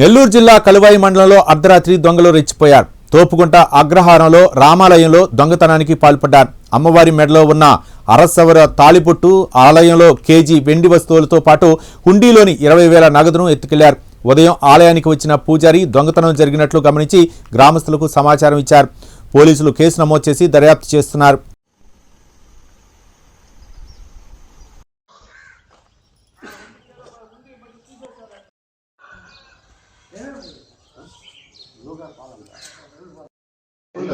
నెల్లూరు జిల్లా కలువాయి మండలంలో అర్ధరాత్రి దొంగలు రెచ్చిపోయారు. తోపుకుంట అగ్రహారంలో రామాలయంలో దొంగతనానికి పాల్పడ్డారు. అమ్మవారి మెడలో ఉన్న అరసవర తాళిపొట్టు ఆలయంలో కేజీ వెండి వస్తువులతో పాటు హుండీలోని ఇరవై వేల నగదును ఎత్తుకెళ్ళారు. ఉదయం ఆలయానికి వచ్చిన పూజారి దొంగతనం జరిగినట్లు గమనించి గ్రామస్తులకు సమాచారం ఇచ్చారు. పోలీసులు కేసు నమోదు చేసి దర్యాప్తు చేస్తున్నారు.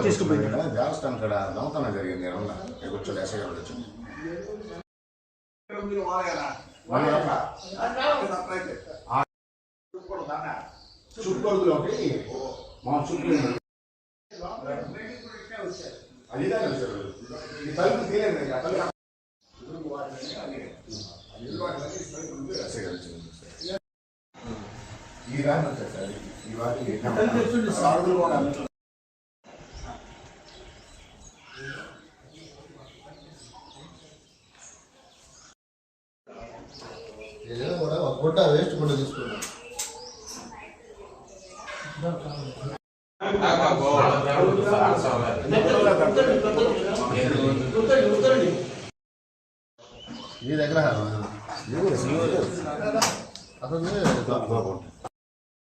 తీసుకుపోయినా దేవస్థానం కాడ దొంగతనం జరిగింది ఏమన్నా ఇక్కడ కూర్చోండి ఎస్ఐ గారు వచ్చి చుట్టుకొడుకులోకి మా చుట్టూ అది ఈ తలుపు తీయలేదు ఆ తలుపు ఎస్ఐ గారు వచ్చి. ఈ రాని వచ్చారు సార్ ఈ వాటికి అడుగులు కూడా ఏదో కూడా ఒక గుడ్డ వేస్ట్ గుడ్డ తీసుకున్నాం ఈ దగ్గర అతను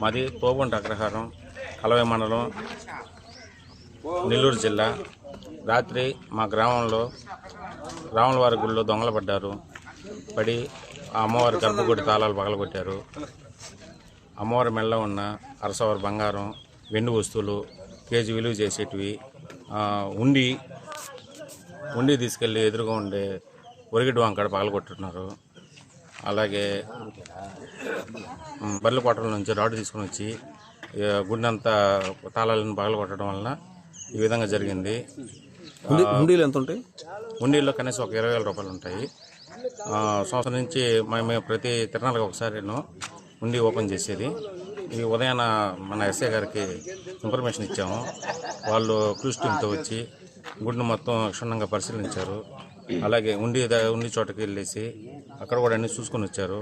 మాది తోగుంట అగ్రహారం కలవై మండలం నెల్లూరు జిల్లా. రాత్రి మా గ్రామంలో రాములవారి గుడిలో దొంగలు పడ్డారు. పడి ఆ అమ్మవారి గర్భగుడి తాళాలు పగలగొట్టారు. అమ్మవారి మెల్ల ఉన్న అరసవారి బంగారం వెండి వస్తువులు కేజీ విలువ చేసేటివి ఉండి ఉండి తీసుకెళ్ళి ఎదురుగా ఉండే ఒరిగిడి వంకాడ పగలగొట్టున్నారు అలాగే మ్, బర్రెల కోటల నుంచి రాడ్ తీసుకుని వచ్చి గుండంతా తాళాలను పగల కొట్టడం వలన ఈ విధంగా జరిగింది. హుండీలు ఎంత ఉంటాయి ఉండిలో కనీసం ఒక ఇరవై వేల రూపాయలు ఉంటాయి. సంవత్సరం నుంచి మేము ప్రతి తిరణాలకు ఒకసారి ఉండి ఓపెన్ చేసేది. ఈ ఉదయాన మన ఎస్ఐ గారికి ఇన్ఫర్మేషన్ ఇచ్చాము. వాళ్ళు క్రూజ్ టీంతో వచ్చి గుడిని మొత్తం క్షుణ్ణంగా పరిశీలించారు. అలాగే ఉండి ఉండి చోటకి వెళ్ళేసి అక్కడ కూడా అన్ని చూసుకొని వచ్చారు.